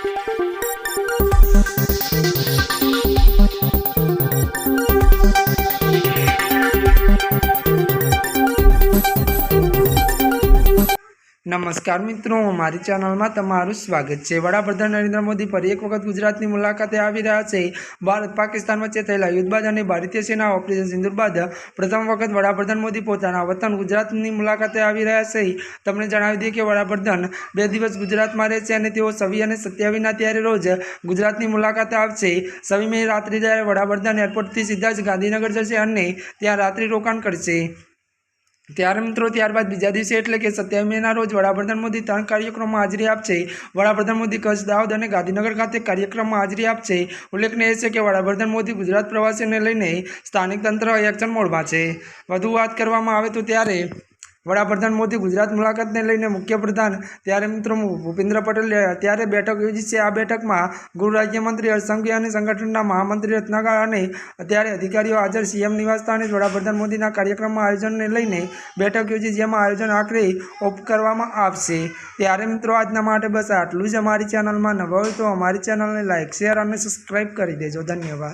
Thank you. નમસ્કાર મિત્રો, મારી ચેનલમાં તમારું સ્વાગત છે. વડાપ્રધાન નરેન્દ્ર મોદી ફરી એક વખત ગુજરાતની મુલાકાતે આવી રહ્યા છે. ભારત પાકિસ્તાન વચ્ચે થયેલા યુદ્ધ બાદ અને ભારતીય સેના ઓપરેશન સિંદુર બાદ પ્રથમ વખત વડાપ્રધાન મોદી પોતાના વતન ગુજરાતની મુલાકાતે આવી રહ્યા છે. તમને જણાવી દઈએ કે વડાપ્રધાન બે દિવસ ગુજરાતમાં રહે છે અને તેઓ સવી અને સત્યાવીસના ત્યારે રોજ ગુજરાતની મુલાકાતે આવશે. છવ્વી મે રાત્રે જ્યારે વડાપ્રધાન એરપોર્ટથી સીધા જ ગાંધીનગર જશે અને ત્યાં રાત્રિ રોકાણ કરશે. ત્યારે મિત્રો, ત્યારબાદ બીજા દિવસે એટલે કે સત્યાવીસ રોજ વડાપ્રધાન મોદી ત્રણ કાર્યક્રમમાં હાજરી આપશે. વડાપ્રધાન મોદી કચ્છ, દાહોદ અને ગાંધીનગર ખાતે કાર્યક્રમમાં હાજરી આપશે. ઉલ્લેખનીય છે કે વડાપ્રધાન મોદી ગુજરાત પ્રવાસીને લઈને સ્થાનિક તંત્ર એક્શન મોડમાં છે. વધુ વાત કરવામાં આવે તો ત્યારે વડાપ્રધાન મોદી ગુજરાત મુલાકાતને લઈને મુખ્યપ્રધાન. ત્યારે મિત્રો ભૂપેન્દ્ર પટેલ ત્યારે બેઠક યોજી છે. આ બેઠકમાં ગૃહ રાજ્યમંત્રી હર્ષસંઘવી અને સંગઠનના મહામંત્રી રત્નાકર અને ત્યારે અધિકારીઓ હાજર. સીએમ નિવાસસ્થાને જ વડાપ્રધાન મોદીના કાર્યક્રમમાં આયોજનને લઈને બેઠક યોજી, જેમાં આયોજન આખરે ઓપ કરવામાં આવશે. ત્યારે મિત્રો આજના માટે બસ આટલું જ. અમારી ચેનલમાં નવા હોય તો અમારી ચેનલને લાઇક શેર અને સબસ્ક્રાઈબ કરી દેજો. ધન્યવાદ.